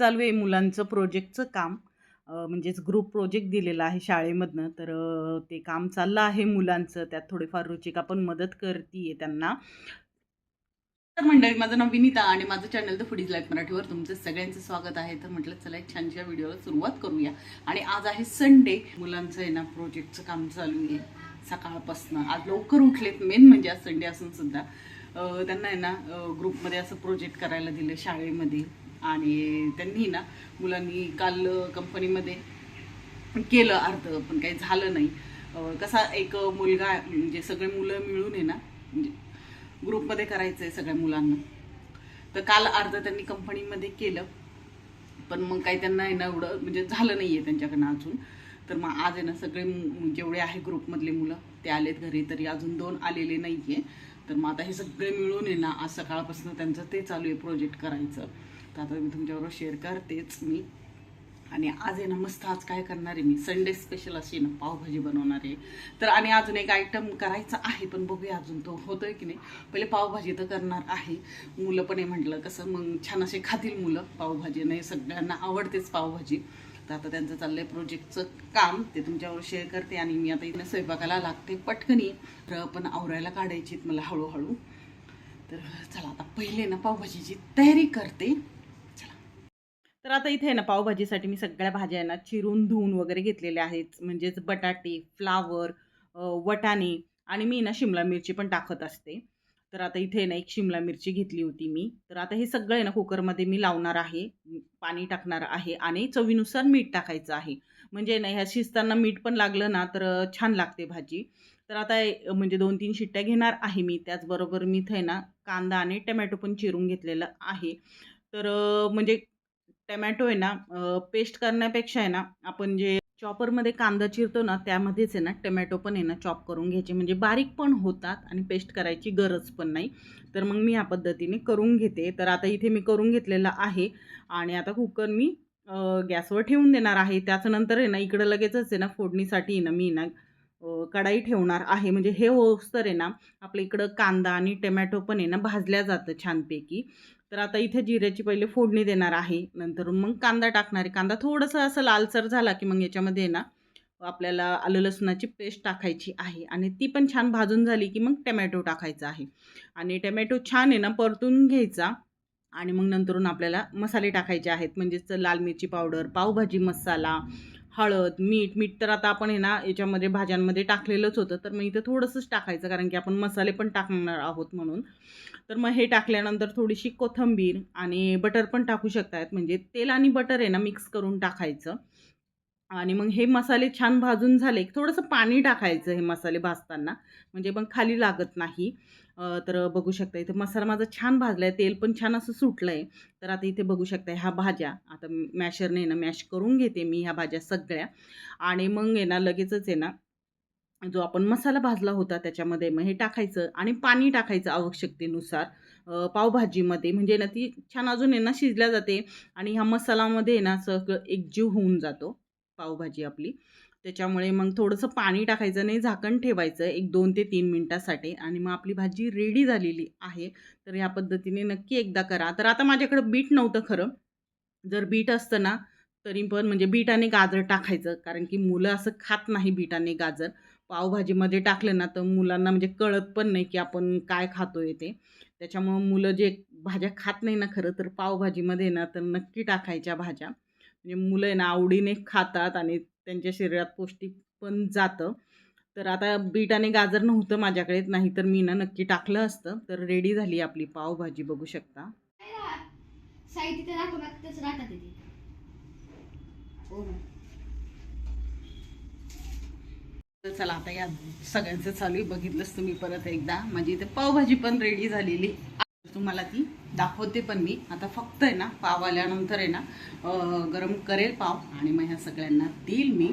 चालू आहे मुलांचं प्रोजेक्टचं काम. म्हणजेच ग्रुप प्रोजेक्ट दिलेला आहे शाळेमधनं. तर ते काम चाललं आहे मुलांचं. त्यात थोडीफार रुचिका पण मदत करते त्यांना. तर मंडळी माझं नाव विनीता आणि माझं चॅनल द फुडीज लाईफ मराठीवर तुमचं सगळ्यांचं स्वागत आहे. तर म्हटलं चला एक छानशा व्हिडिओला सुरुवात करूया. आणि आज आहे संडे. मुलांचं आहे ना प्रोजेक्टचं काम चालू आहे सकाळपासनं. आज लवकर उठलेत. मेन म्हणजे आज संडे असून सुद्धा. त्यांना आहे ना ग्रुपमध्ये असं प्रोजेक्ट करायला दिलं शाळेमध्ये. आणि त्यांनी ना मुलांनी काल कंपनीमध्ये केलं अर्ध पण काही झालं नाही. कसा एक मुलगा म्हणजे सगळे मुलं मिळून आहे ना म्हणजे ग्रुपमध्ये करायचं आहे सगळ्या मुलांना. तर काल अर्ध त्यांनी कंपनीमध्ये केलं पण मग काही त्यांना आहे ना एवढं म्हणजे झालं नाही आहे त्यांच्याकडनं अजून. तर मग आज आहे ना सगळे मु- जेवढे आहे ग्रुपमधले मुलं ते आलेत घरी तरी अजून दोन आलेले नाही आहे तर मग आता हे सगळे मिळून आहे ना आज सकाळपासून त्यांचं ते चालू आहे प्रोजेक्ट करायचं. तर आता मी तुमच्याबरोबर शेअर करतेच मी. आणि आज आहे ना मस्त आज काय करणार आहे मी? संडे स्पेशल अशी ना पावभाजी बनवणार आहे. तर आणि अजून एक आयटम करायचा आहे पण बघूया अजून तो होतोय की नाही. पहिले पावभाजी तर करणार आहे. मुलं पण आहे म्हटलं कसं मग छान असे खातील मुलं पावभाजी. नाही सगळ्यांना आवडतेच पावभाजी. तर आता त्यांचं चाललंय प्रोजेक्टचं काम ते तुमच्यावर शेअर करते आणि मी आता इथं स्वयंपाकाला लागते पटकनी. तर पण आवरायला काढायची मला हळूहळू. तर चला आता पहिले ना पावभाजीची तयारी करते. तर आता इथे आहे ना पावभाजीसाठी मी सगळ्या भाज्या आहे ना चिरून धुवून वगैरे घेतलेल्या आहेत. म्हणजेच बटाटे फ्लावर वटाणे आणि मी ना शिमला मिरची पण टाकत असते. तर आता इथे ना एक शिमला मिरची घेतली होती मी. तर आता हे सगळं आहे ना कुकरमध्ये मी लावणार आहे. पाणी टाकणार आहे आणि चवीनुसार मीठ टाकायचं आहे. म्हणजे ना ह्या शिजताना मीठ पण लागलं ना तर छान लागते भाजी. तर आता म्हणजे दोन तीन शिट्ट्या घेणार आहे मी. त्याचबरोबर मी इथे ना कांदा आणि टमॅटो पण चिरून घेतलेलं आहे. तर म्हणजे टमॅटो आहे ना पेस्ट करण्यापेक्षा आहे ना आपण जे चॉपरमध्ये कांदा चिरतो ना त्यामध्येच आहे ना टमॅटो पण आहे ना चॉप करून घ्यायचे. म्हणजे बारीक पण होतात आणि पेस्ट करायची गरज पण नाही. तर मग मी या पद्धतीने करून घेते. तर आता इथे मी करून घेतलेलं आहे आणि आता कुकर मी गॅसवर ठेवून देणार आहे. त्याच्यानंतर आहे ना इकडं लगेचच आहे ना फोडणीसाठी ना मी ना कढाई ठेवणार आहे. म्हणजे हे होस्तर आहे ना आपल्या इकडं कांदा आणि टमॅटो पण आहे ना भाजल्या जातं छानपैकी. तर आता इथे जिऱ्याची पहिले फोडणी देणार आहे. नंतर मग कांदा टाकणार आहे. कांदा थोडंसं असं लालसर झाला की मग याच्यामध्ये ना आपल्याला आलं लसणाची पेस्ट टाकायची आहे. आणि ती पण छान भाजून झाली की मग टमॅटो टाकायचा आहे. आणि टमॅटो छान आहे ना परतून घ्यायचा. आणि मग नंतरून आपल्याला मसाले टाकायचे आहेत. म्हणजेच लाल मिरची पावडर पावभाजी मसाला हळद मीठ मीठ तर आता आपण आहे ना याच्यामध्ये भाज्यांमध्ये टाकलेलंच होतं. तर मग इथं थोडंसंच टाकायचं कारण की आपण मसाले पण टाकणार आहोत म्हणून. तर मग हे टाकल्यानंतर थोडीशी कोथिंबीर आणि बटर पण टाकू शकतात म्हणजे तेल आणि बटर आहे ना मिक्स करून टाकायचं. आणि मग हे मसाले छान भाजून झाले थोडंसं पाणी टाकायचं हे मसाले भाजताना. म्हणजे मग खाली लागत नाही. तर बघू शकता इथे मसाला माझा छान भाजला आहे तेल पण छान असं सुटलं आहे तर आता इथे बघू शकता ह्या भाज्या. आता मॅशरने ना मॅश करून घेते मी ह्या भाज्या सगळ्या. आणि मग आहे ना लगेचच आहे ना जो आपण मसाला भाजला होता त्याच्यामध्ये मग हे टाकायचं आणि पाणी टाकायचं आवश्यकतेनुसार पावभाजीमध्ये. म्हणजे ना ती छान अजून आहे ना शिजल्या जाते. आणि ह्या मसालामध्ये आहे ना सगळं एकजीव होऊन जातो पावभाजी आपली. त्याच्यामुळे मग थोडंसं पाणी टाकायचं नाही झाकण ठेवायचं एक दोन ते तीन मिनटासाठी आणि मग आपली भाजी रेडी झालेली आहे. तर ह्या पद्धतीने नक्की एकदा करा. तर आता माझ्याकडं बीट नव्हतं खरं. जर बीट असतं ना तरी पण म्हणजे बीट आणि गाजर टाकायचं. कारण की मुलं असं खात नाही बीट आणि गाजर. पावभाजीमध्ये टाकलं ना तर मुलांना म्हणजे कळत पण नाही की आपण काय खातो आहे ते. त्याच्यामुळं मुलं जे भाज्या खात नाही ना खरं तर पावभाजीमध्ये ना तर नक्की टाकायच्या भाज्या. म्हणजे मुलं आहे ना आवडीने खातात आणि त्यांच्या शरीरात पौष्टिक पण जातं. तर आता बीट आणि गाजर नव्हतं माझ्याकडे नाही तर मी ना नक्की टाकलं असतं. तर रेडी झाली आपली पावभाजी बघू शकता. हो तर चला आता या सगळ्यांचं चालू आहे. बघितलंच तुम्ही परत एकदा. माझी इथे पावभाजी पण रेडी झालेली. तुम्हाला ती दाखवते पण मी. आता फक्त आहे ना पाव आल्यानंतर आहे ना गरम करेल पाव आणि मग ह्या सगळ्यांना देईल मी.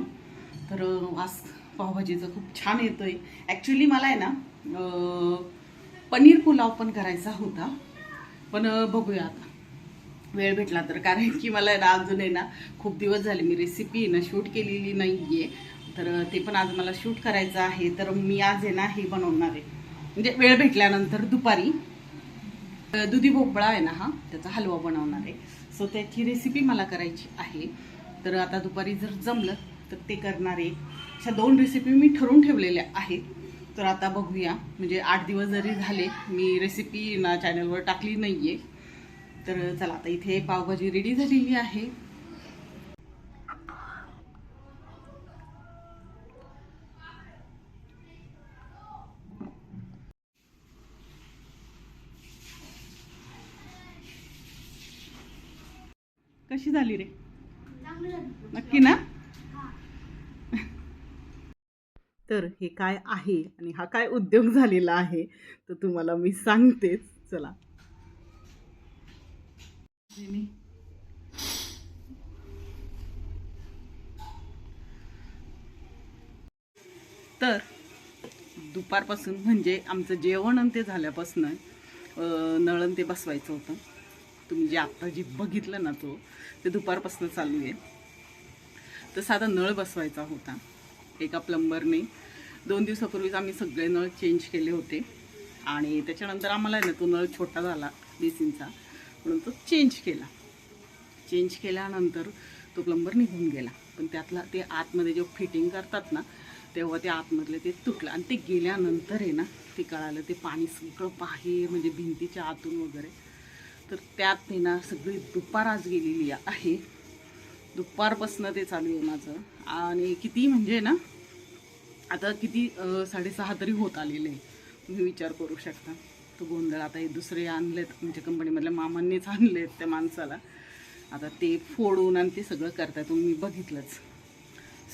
तर वास पावभाजीचं खूप छान येतोय. ॲक्च्युली मला आहे ना पनीर पुलाव पण करायचा होता. पण बघूया आता. वेळ भेटला तर. कारण की मला आहे ना अजून आहे ना खूप दिवस झाले मी रेसिपी ना शूट केलेली नाही आहे तर ते पण आज मला शूट करायचं आहे. तर मी आज आहे ना हे बनवणार आहे. म्हणजे वेळ भेटल्यानंतर दुपारी. दुधी भोपळा आहे ना हा त्याचा हलवा बनवणार आहे. सो त्याची रेसिपी मला करायची आहे. तर आता दुपारी जर जमलं तर ते करणार आहे. अशा दोन रेसिपी मी ठरवून ठेवलेल्या आहेत. तर आता बघूया म्हणजे आठ दिवस जरी झाले मी रेसिपी ना चॅनलवर टाकली नाही आहे तर चला आता इथे पावभाजी रेडी झालेली आहे. कशी झाली रे? नक्की ना? हा. तर हे काय आहे आणि हा काय उद्योग झालेला आहे तर तुम्हाला मी सांगतेच. चला. तर दुपारपासून म्हणजे आमचं जेवण आणि ते झाल्यापासून नळण ते बसवायचं होतं. तुम्ही जे आत्ता जी बघितलं ना तो ते दुपारपासून चालू आहे. तर साधा नळ बसवायचा होता. एका प्लंबरने. दोन दिवसापूर्वीच आम्ही सगळे नळ चेंज केले होते. आणि त्याच्यानंतर आम्हाला आहे ना तो नळ छोटा झाला बेसिनचा म्हणून तो चेंज केला. चेंज केल्यानंतर तो प्लंबर निघून गेला. पण त्यातला ते आतमध्ये जेव्हा फिटिंग करतात ना तेव्हा ते आतमधले ते तुटलं. आणि ते गेल्यानंतर आहे ना ते कळालं ते पाणी सगळं बाहेर म्हणजे भिंतीच्या आतून वगैरे. तर त्यात ते ना सगळी दुपार आज गेलेली आहे. दुपारपासनं ते चालू आहे माझं. आणि किती म्हणजे ना आता किती साडेसहा तरी होत आलेले आहे. तुम्ही विचार करू शकता. तो गोंधळ आता हे दुसरे आणलेत. आमच्या कंपनीमधल्या मामांनीच आणलेत त्या माणसाला. आता ते फोडून आणि ते सगळं करताय तुम्ही. बघितलंच.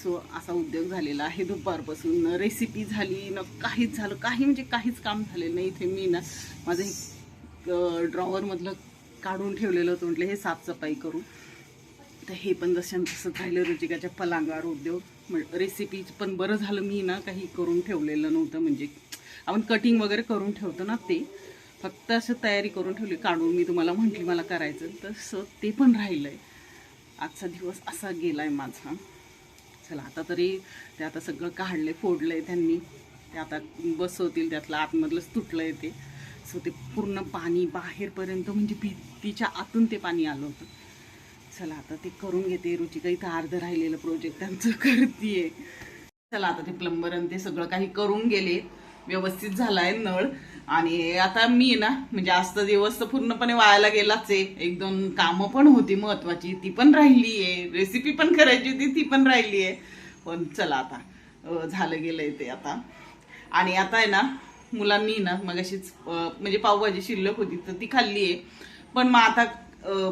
सो असा उद्योग झालेला आहे दुपारपासून. रेसिपी झाली न काहीच झालं. काही म्हणजे काहीच काम झालेलं नाही. इथे मी ना माझं ड्रॉवरमधलं काढून ठेवलेलं होतं म्हटलं हे साफसफाई करू. तर हे पण जसं तसं राहिलं रुचिकाच्या पलांगावर उद्योग. रेसिपी पण बरं झालं मी ना काही करून ठेवलेलं नव्हतं. म्हणजे आपण कटिंग वगैरे करून ठेवतो ना ते. फक्त असं तयारी करून ठेवली काढून मी तुम्हाला म्हटली मला करायचं. तसं ते पण राहिलं आहे आजचा दिवस असा गेला आहे माझा. चला आता तरी ते आता सगळं काढलं आहे फोडलं आहे त्यांनी. ते आता बसवतील त्यातलं आतमधलंच तुटलं आहे ते. सो ते पूर्ण पाणी बाहेरपर्यंत म्हणजे भिंतीच्या आतून ते पाणी आलं होतं. चला आता ते करून घेते रुचिका इथं अर्ध राहिलेलं प्रोजेक्ट त्यांचं करतीये. चला आता ते प्लंबर आणि ते सगळं काही करून गेले. व्यवस्थित झालाय नळ. आणि आता मी ना म्हणजे आजचा दिवस तर पूर्णपणे वायाला गेलाच आहे. एक दोन कामं पण होती महत्वाची ती पण राहिली आहे रेसिपी पण करायची होती ती पण राहिली आहे पण चला आता झालं गेलंय ते आता. आणि आता आहे ना मुलांनी ना मग अशीच म्हणजे पावभाजी शिल्लक होती तर ती खाल्ली आहे. पण मग आता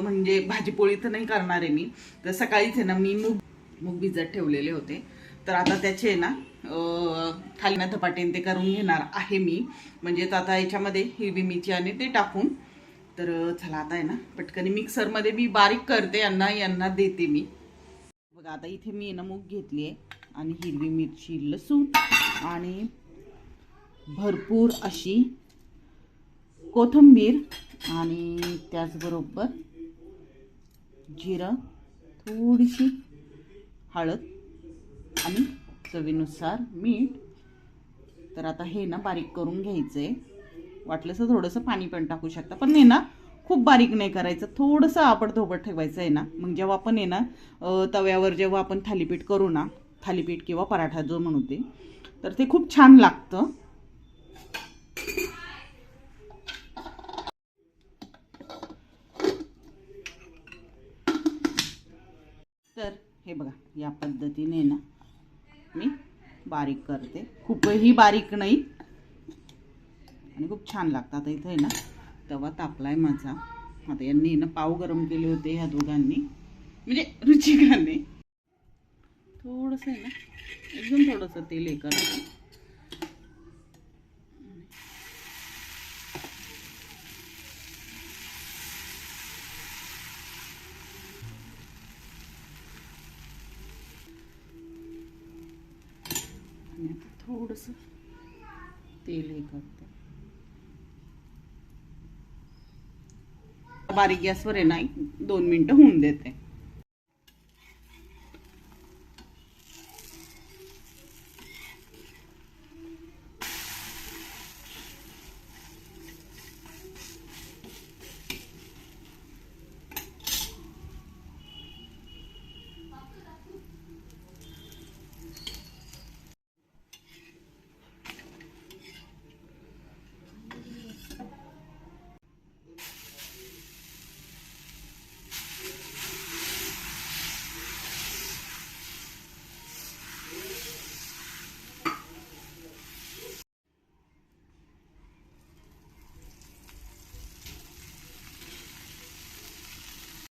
म्हणजे भाजीपोळी तर नाही करणार आहे मी. तर सकाळीच आहे ना मी मूग मूग भिजत ठेवलेले होते. तर आता त्याचे ना अं, थालीना धपाटे ते करून घेणार आहे मी. म्हणजे तर आता याच्यामध्ये हिरवी मिरची आणि ते टाकून. तर चला आता आहे ना पटकन मिक्सरमध्ये मी बारीक करते यांना यांना देते मी. बघा आता इथे मी ना मूग घेतली आहे आणि हिरवी मिरची लसूण आणि भरपूर अशी कोथिंबीर आणि त्याचबरोबर जिरं थोडीशी हळद आणि चवीनुसार मीठ. तर आता हे ना बारीक करून घ्यायचं आहे वाटलं तर थोडंसं पाणी पण टाकू शकता. पण हे ना खूप बारीक नाही करायचं. थोडंसं आपण धोपट ठेवायचं आहे ना. मग जेव्हा आपण आहे ना तव्यावर जेव्हा आपण थालीपीठ करू ना थालीपीठ किंवा पराठा जो म्हणू ते तर ते खूप छान लागतं तर हे बघा या पद्धतीने ना मी बारीक करते. खूपही बारीक नाही. आणि खूप छान लागतं आता इथं आहे ना तवा तापलाय माझा. आता यांनी ना पाव गरम केले होते ह्या दोघांनी. म्हणजे रुचिकाने. थोडंसं आहे ना एकदम थोडंसं तेल हे करायचं मी आता थोडंसं तेल हे करते. बारीक गॅसवर आहे ना एक दोन मिनटं होऊन देते.